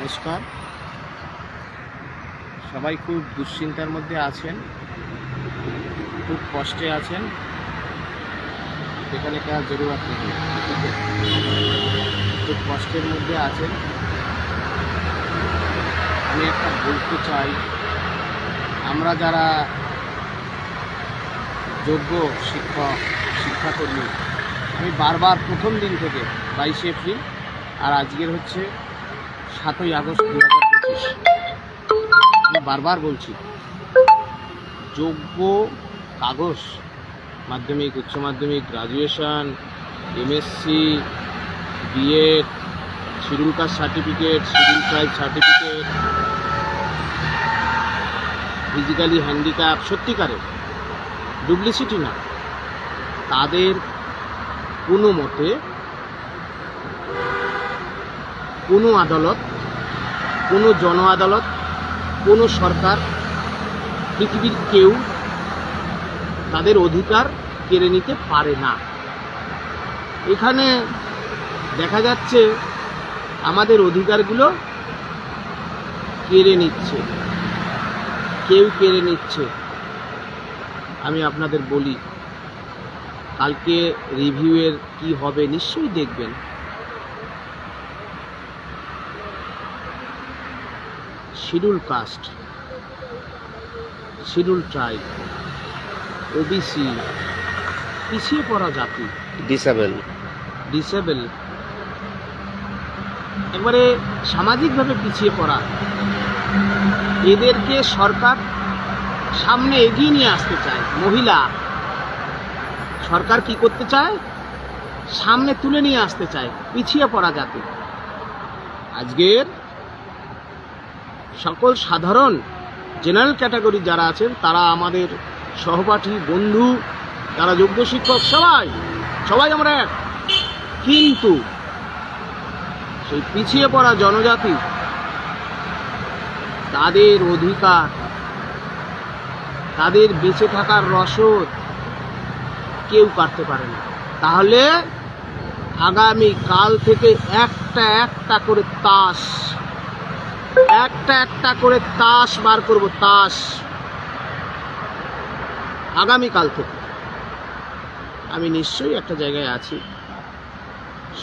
নমস্কার। সবাই খুব দুশ্চিন্তার মধ্যে আছেন, খুব কষ্টে আছেন। এখানে কাজ জরুরত নেই? খুব কষ্টের মধ্যে আছেন। আমি একটা বলতে চাই, আমরা যারা যোগ্য শিক্ষক, শিক্ষাকর্মী, আমি বারবার প্রথম দিন থেকে বাইশে এপ্রিল, আর আজকের হচ্ছে সাতই আগস্ট দু হাজার পঁচিশ। আমি বারবার বলছি, যোগ্য কাগজ, Madhyamik, Uchcha Madhyamik graduation M S C B Ed schedule caste certificate schedule tribe certificate physically handicap সত্যিকারের ডুপ্লিসিটি না। তাদের কোনো মতে কোনো আদালত, কোনো জন আদালত, কোনো সরকার, পৃথিবীর কেউ তাদের অধিকার কেড়ে নিতে পারে না। এখানে দেখা যাচ্ছে আমাদের অধিকারগুলো কেড়ে নিচ্ছে। কেউ কেড়ে নিচ্ছে। আমি আপনাদের বলি, কালকে রিভিউয়ের কি হবে নিশ্চয়ই দেখবেন। Schedule caste schedule tribe O B C পিছিয়ে পড়া জাতি ডিসেবল ডিসেবল একবারে সামাজিকভাবে পিছিয়ে পড়া এদেরকে সরকার সামনে এগিয়ে নিয়ে আসতে চায় মহিলা। সরকার কি করতে চায়? সামনে তুলে নিয়ে আসতে চায় পিছিয়ে পড়া জাতি। আজকের সকল সাধারণ জেনারেল ক্যাটাগরি যারা আছেন, তারা আমাদের সহপাঠী, বন্ধু, তারা যোগ্য শিক্ষক, সবাই সবাই আমরা এক। কিন্তু সেই পিছিয়ে পড়া জনজাতি, তাদের অধিকার, তাদের বেঁচে থাকার রসদ কেউ কাটতে পারে না। তাহলে আগামী কাল থেকে একটা একটা করে তাস একটা একটা করে তাস বার করব, তাস। আগামী কাল থেকে। আমি নিশ্চয়ই একটা জায়গায় আছি।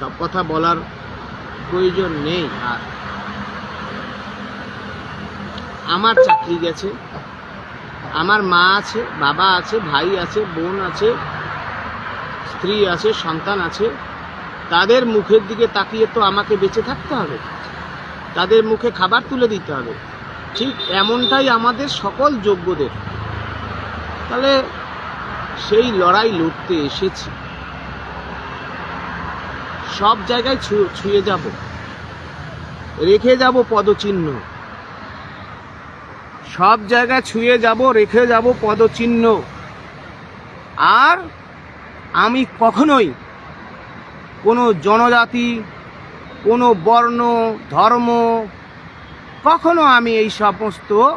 সব কথা বলার প্রয়োজন নেই আর আমার চাকরি গেছে। আমার মা আছে, বাবা আছে, ভাই আছে, বোন আছে, স্ত্রী আছে, সন্তান আছে। তাদের মুখের দিকে তাকিয়ে তো আমাকে বেঁচে থাকতে হবে। তাদের মুখে খাবার তুলে দিতে হবে। ঠিক এমনটাই আমাদের সকল যোগ্যদের। তাহলে সেই লড়াই লড়তে এসেছি। সব জায়গায় ছুঁয়ে যাব। রেখে যাব পদচিহ্ন। সব জায়গায় ছুঁয়ে যাব, রেখে যাব পদচিহ্ন। আর আমি কখনোই কোনো জনজাতি কোনো বর্ণ, ধর্ম, কখনো আমি এই সমস্ত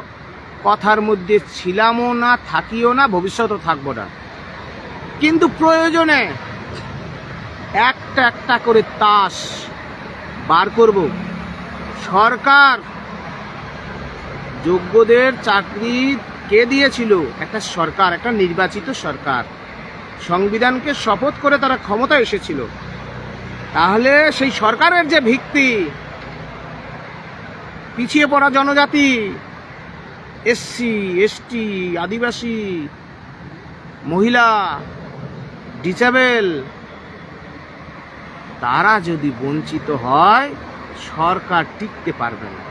কথার মধ্যে ছিলামও না, থাকিও না, ভবিষ্যতেও থাকব না। কিন্তু প্রয়োজনে একটা একটা করে তাস বার করব। সরকার যোগ্যদের চাকরি কে দিয়েছিল? একটা সরকার, একটা নির্বাচিত সরকার। সংবিধানকে শপথ করে তারা ক্ষমতা এসেছিল। তাহলে সেই সরকারের যে ভিত্তি, পিছিয়ে পড়া জনজাতি, এসসি, এসটি, আদিবাসী, মহিলা, ডিসেবল, তারা যদি বঞ্চিত হয়, সরকার টিকতে পারবে না।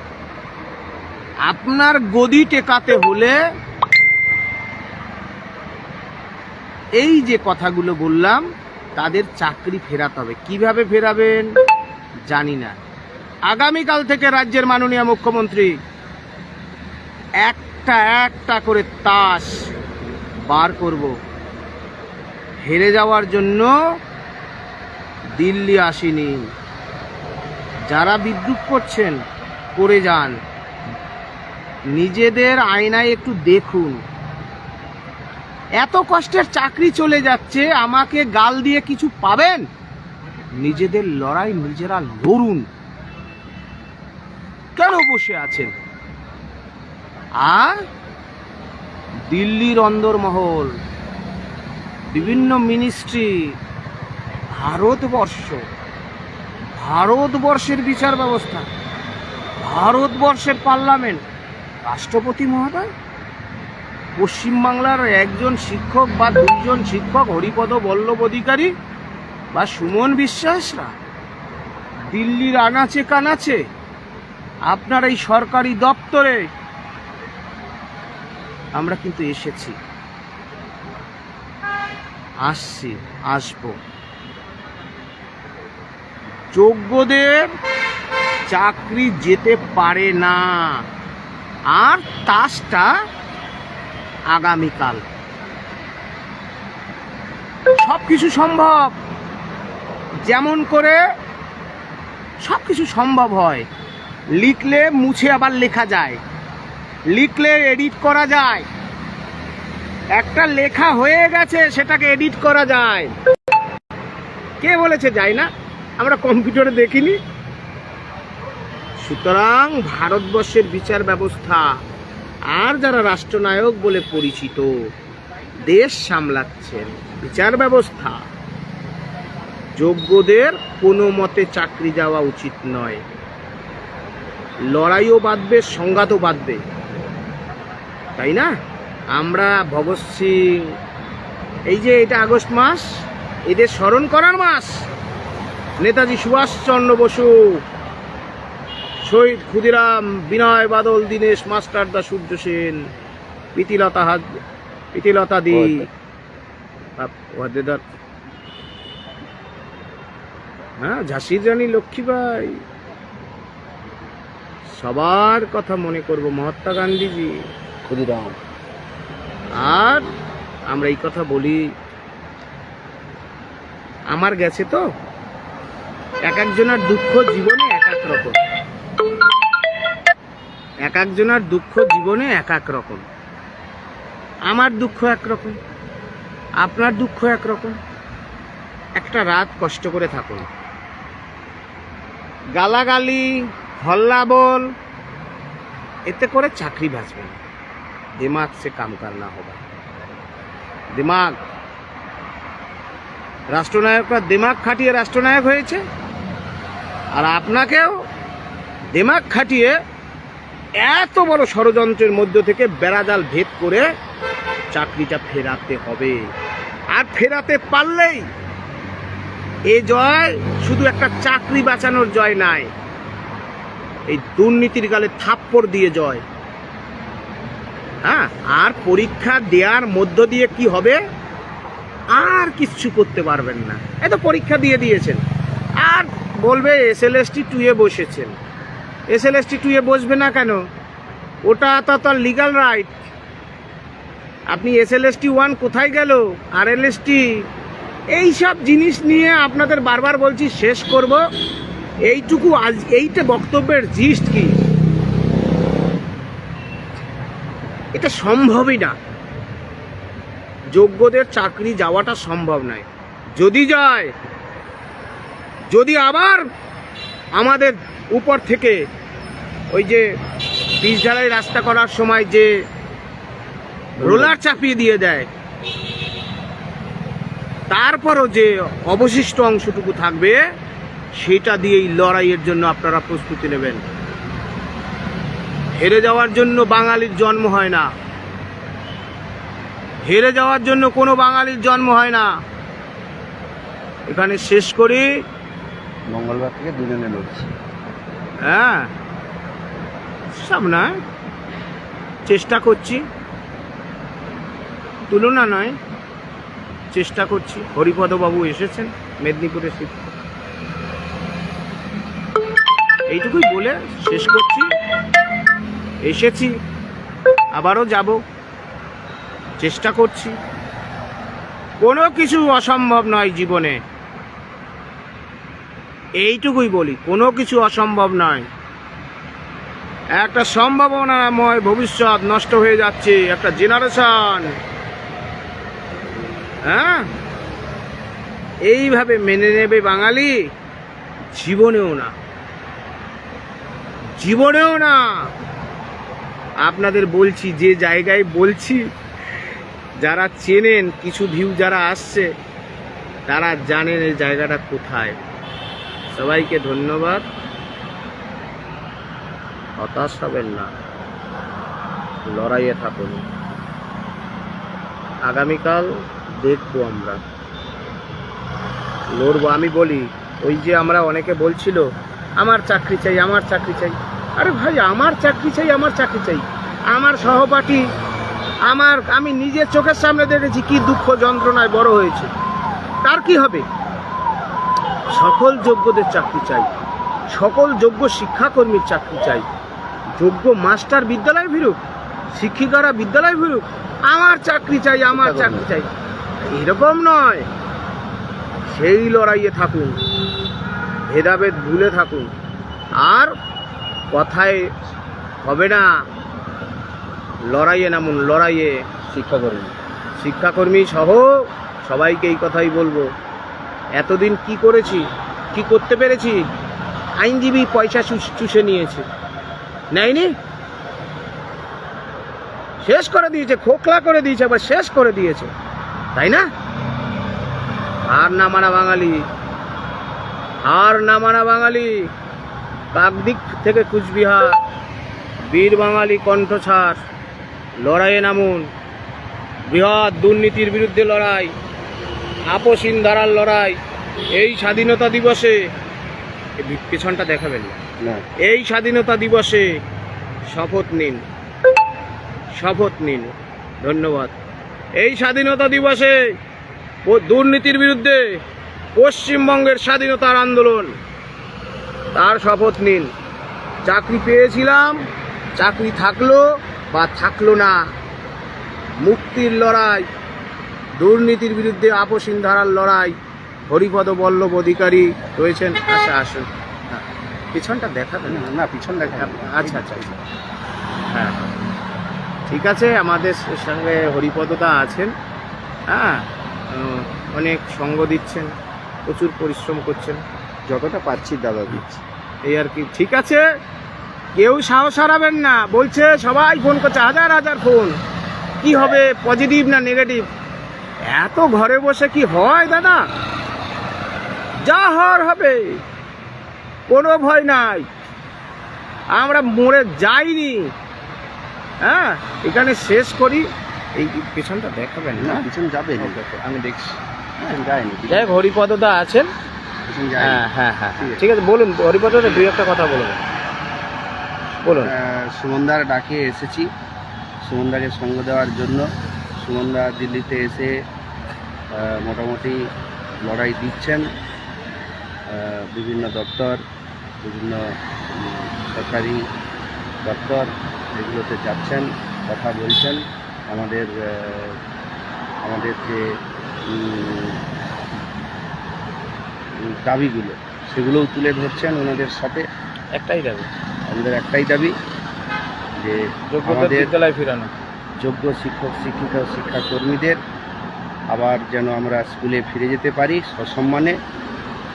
আপনার গদি টেকাতে হলে এই যে কথাগুলো বললাম তাদের চাকরি ফেরাতে হবে। কীভাবে ফেরাবেন? জানি না। আগামীকাল থেকে রাজ্যের মাননীয় মুখ্যমন্ত্রী একটা একটা করে তাস বার করব। হেরে যাওয়ার জন্য দিল্লি আসেনি। যারা বিদ্রুপ করছেন, করে যান। নিজেদের আয়নায় একটু দেখুন। এত কষ্টের চাকরি চলে যাচ্ছে, আমাকে গাল দিয়ে কিছু পাবেন? নিজেদের লড়াই নিজেরা লড়ুন। কেন বসে আছেন? আর? দিল্লির অন্দরমহল, বিভিন্ন মিনিস্ট্রি, ভারতবর্ষ, ভারতবর্ষের বিচার ব্যবস্থা, ভারতবর্ষের পার্লামেন্ট, রাষ্ট্রপতি মহোদয়? পশ্চিমবাংলার একজন শিক্ষক বা দুইজন শিক্ষক, হরিপদ বল্লভ অধিকারী বা সুমন বিশ্বাসরা? দিল্লির আনাচে কানাচে আপনার এই সরকারি দপ্তরে আমরা কিন্তু এসেছি। আসছি, আসব। যোগ্যদের চাকরি যেতে পারে না। আর তাসটা আগামীকাল। সব কিছু সম্ভব। যেমন করে সব কিছু সম্ভব হয়। লিখলে মুছে আবার লেখা যায়। লিখলে এডিট করা যায়। একটা লেখা হয়ে গেছে, সেটাকে এডিট করা যায়। কে বলেছে যায় না? আমরা কম্পিউটারে দেখিনি। সুতরাং ভারতবর্ষের বিচার ব্যবস্থা আর যারা রাষ্ট্রনায়ক বলে পরিচিত, দেশ সামলাচ্ছেন, বিচার ব্যবস্থা। যোগ্যদের কোনো মতে চাকরি যাওয়া উচিত নয়। লড়াইও বাঁধবে, সংঘাতও বাঁধবে। তাই না? আমরা ভগৎ সিং, এই যে এটা আগস্ট মাস, এদের স্মরণ করার মাস। নেতাজি সুভাষচন্দ্র বসু শহীদ ক্ষুদিরাম বিনয় বাদল দীনেশ মাস্টার দা সূর্য সেন প্রীতিলতা হাজ প্রীতিলতা দি। ওয়াদেদার হ্যাঁ ঝাঁসির রানী লক্ষ্মীবাই সবার কথা মনে করব মহাত্মা গান্ধীজি। ক্ষুদিরাম। আর আমরা এই কথা বলি আমার গেছে তো? এক একজনের দুঃখ জীবনে এক এক রকম। এক একজনের দুঃখ জীবনে এক এক রকম। আমার দুঃখ একরকম আপনার দুঃখ একরকম একটা রাত কষ্ট করে থাকুন। গালাগালি, হল্লা বল, এতে করে চাকরি বাঁচবে না। দিমাগ সে কাম করনা হবে। দিমাগ। রাষ্ট্রনায়করা দিমাগ খাটিয়ে রাষ্ট্রনায়ক হয়েছে, আর আপনাকেও দিমাগ খাটিয়ে এত বড় ষড়যন্ত্রের মধ্য থেকে বেড়াজাল ভেদ করে চাকরিটা ফেরাতে হবে। আর ফেরাতে পারলেই এ জয় শুধু একটা চাকরি বাঁচানোর জয় নাই, এই দুর্নীতির গালে থাপ্পড় দিয়ে জয়। হ্যাঁ আর পরীক্ষা দেওয়ার মধ্য দিয়ে কি হবে? আর কিচ্ছু করতে পারবেন না। এই তো পরীক্ষা দিয়ে দিয়েছেন। আর বলবে এস এল এস টি টুয়ে বসেছেন। এস এল এস টি টুয়ে বসবে না কেন? ওটা তো তার লিগাল রাইট আপনি S L S T one কোথায় গেল? আর এল এস টি এইসব জিনিস নিয়ে আপনাদের বারবার বলছি, শেষ করব। এইটুকু আজ, এইটা বক্তব্যের জিস্ট কি? এটা সম্ভবই না। যোগ্যদের চাকরি যাওয়াটা সম্ভব নয়। যদি যায়, যদি আবার আমাদের উপর থেকে ওই যে পিচ ঢালাই রাস্তা করার সময় যে রোলার চাপিয়ে দিয়ে দেয় তারপরও যে অবশিষ্ট অংশটুকু থাকবে সেটা দিয়েই লড়াইয়ের জন্য আপনারা প্রস্তুতি নেবেন। হেরে যাওয়ার জন্য বাঙালির জন্ম হয় না। হেরে যাওয়ার জন্য কোনো বাঙালির জন্ম হয় না। এখানে শেষ করি। মঙ্গলবার থেকে দুজনে লড়ছি। হ্যাঁ। সব নয় চেষ্টা করছি। তুলনা নয়, চেষ্টা করছি। হরিপদবাবু এসেছেন মেদিনীপুরে শিফট এইটুকুই বলে শেষ করছি। এসেছি, আবারও যাব। চেষ্টা করছি। কোনো কিছু অসম্ভব নয় জীবনে। এইটুকুই বলি, কোনো কিছু অসম্ভব নয়। একটা সম্ভাবনাময় ভবিষ্যৎ নষ্ট হয়ে যাচ্ছে, একটা জেনারেশন হ্যাঁ? এইভাবে মেনে নেবে বাঙালি? জীবনেও না। জীবনেও না। আপনাদের বলছি, যে জায়গায় বলছি, যারা চেনেন, কিছু ভিউ যারা আসছে, তারা জানেন এই জায়গাটা কোথায়। সবাইকে ধন্যবাদ। হতাশ হবেন না। লড়াইয়ে থাকুন। আগামীকাল দেখব আমরা। লড়বো, আমি বলি, ওই যে আমরা অনেকে বলছিল, আমার চাকরি চাই, আমার চাকরি চাই। আরে ভাই, আমার চাকরি চাই, আমার চাকরি চাই। আমার সহপাঠী, আমার, আমি নিজের চোখের সামনে দেখেছি কি দুঃখ যন্ত্রণায় বড় হয়েছে। তার কি হবে? সকল যোগ্যদের চাকরি চাই। সকল যোগ্য শিক্ষাকর্মীর চাকরি চাই। যোগ্য মাস্টার বিদ্যালয় ফিরুক শিক্ষিকারা বিদ্যালয় ফিরুক আমার চাকরি চাই আমার চাকরি চাই। এরকম নয়। সেই লড়াইয়ে থাকুন। ভেদাভেদ ভুলে থাকুন। আর কথায় হবে না লড়াইয়ে নামুন লড়াইয়ে। শিক্ষাকর্মী শিক্ষাকর্মী সহ সবাইকে এই কথাই বলব। এতদিন কি করেছি কি করতে পেরেছি? আইনজীবী পয়সা চুষ- চুষে নিয়েছে। নেয়নি? শেষ করে দিয়েছে, খোকলা করে দিয়েছে, আবার শেষ করে দিয়েছে। তাই না? আর না মানা বাঙালি। আর না মানা বাঙালি। কাকদিক থেকে কুচবিহার, বীর বাঙালি কণ্ঠছাড় লড়াইয়ে নামুন। বৃহৎ দুর্নীতির বিরুদ্ধে লড়াই আপসীন ধারার লড়াই, এই স্বাধীনতা দিবসে। পেছনটা দেখাবেন না। এই স্বাধীনতা দিবসে শপথ নিন। শপথ নিন। ধন্যবাদ। এই স্বাধীনতা দিবসে ও দুর্নীতির বিরুদ্ধে পশ্চিমবঙ্গের স্বাধীনতার আন্দোলন। তার শপথ নিন। চাকরি পেয়েছিলাম, চাকরি থাকল বা থাকল না। মুক্তির লড়াই, দুর্নীতির বিরুদ্ধে আপসীন ধারার লড়াই, হরিপদ বল্লভ অধিকারী রয়েছেন। আচ্ছা আসুন। পিছনটা দেখাবেন? না পিছন দেখা আচ্ছা আচ্ছা আচ্ছা। হ্যাঁ। ঠিক আছে আমাদের সঙ্গে হরিপদদা আছেন। হ্যাঁ অনেক সঙ্গ দিচ্ছেন প্রচুর পরিশ্রম করছেন। যতটা পাচ্ছি দাদা দিচ্ছি। এই আর কি। ঠিক আছে কেউ সাহস হারাবেন না। বলছে সবাই ফোন করছে হাজার হাজার ফোন। কি হবে পজিটিভ না নেগেটিভ এত ঘরে বসে কি হয় দাদা? যা হওয়ার হবে। কোনো ভয় নাই। আমরা মরে যাইনি। হ্যাঁ এখানে শেষ করি। এই পেছনটা দেখাবেন না? পিছন যাবে। আমি দেখছি। যায়নি যাই হোক, হরিপদদা আছেন। হ্যাঁ হ্যাঁ হ্যাঁ ঠিক আছে। ঠিক আছে বলুন হরিপদদা দুই একটা কথা বলুন। বলুন। সুমনদার ডাকে এসেছি। সুমনদাকে সঙ্গ দেওয়ার জন্য। সুমনদা দিল্লিতে এসে মোটামুটি লড়াই দিচ্ছেন। বিভিন্ন দপ্তর বিভিন্ন সরকারি দপ্তর এগুলোতে যাচ্ছেন কথা বলছেন। আমাদের আমাদের যে দাবিগুলো সেগুলোও তুলে ধরছেন ওনাদের সাথে। একটাই দাবি। আমাদের একটাই দাবি যে আমাদের বিদ্যালয় ফিরানো। যোগ্য শিক্ষক শিক্ষিকা শিক্ষাকর্মীদের আবার যেন আমরা স্কুলে ফিরে যেতে পারি সসম্মানে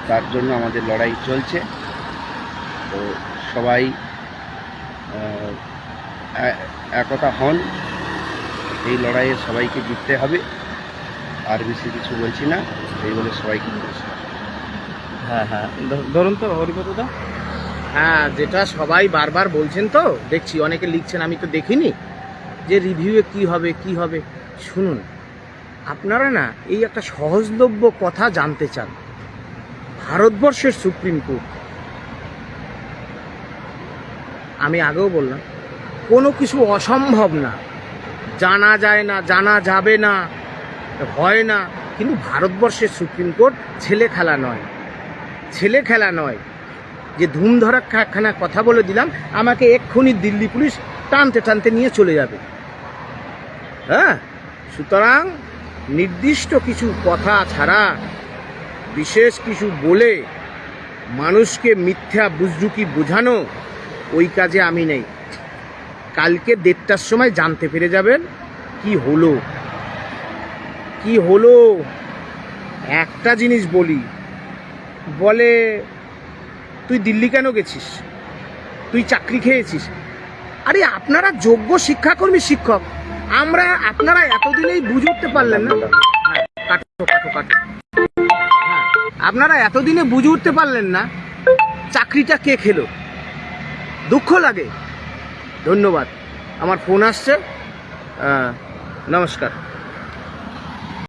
তার জন্য আমাদের লড়াই চলছে। তো সবাই একতা হন। এই লড়াইয়ে সবাইকে জিততে হবে। আর বেশি কিছু বলছি না এই বলে সবাইকে বলছি। হ্যাঁ হ্যাঁ। ধরুন তো হরিপদদা। হ্যাঁ যেটা সবাই বারবার বলছেন তো দেখছি অনেকে লিখছেন আমি তো দেখিনি যে রিভিউয়ে কি হবে কি হবে। শুনুন আপনারা না এই একটা সহজলভ্য কথা জানতে চান। ভারতবর্ষের সুপ্রিম কোর্ট আমি আগেও বললাম, কোনো কিছু অসম্ভব না। জানা যায় না, জানা যাবে না, হয় না, কিন্তু ভারতবর্ষের সুপ্রিম কোর্ট ছেলে খেলা নয়। ছেলে খেলা নয়। যে ধুমধরা খানা কথা বলে দিলাম, আমাকে এক্ষুনি দিল্লি পুলিশ টানতে টানতে নিয়ে চলে যাবে। হ্যাঁ? সুতরাং নির্দিষ্ট কিছু কথা ছাড়া, বিশেষ কিছু বলে মানুষকে মিথ্যা বুজরুকি বোঝানো ওই কাজে আমি নেই। কালকে দেড়টার সময় জানতে পেরে যাবেন কি হলো। কি হলো? একটা জিনিস বলি। বলে, তুই দিল্লি কেন গেছিস? তুই চাকরি খেয়েছিস? আরে, আপনারা যোগ্য শিক্ষাকর্মী শিক্ষক। আমরা, আপনারা এতদিনেই বুঝে উঠতে পারলেন না। হ্যাঁ হ্যাঁ আপনারা এতদিনে বুঝে উঠতে পারলেন না চাকরিটা কে খেলো। দুঃখ লাগে। ধন্যবাদ। আমার ফোন আসছে। নমস্কার।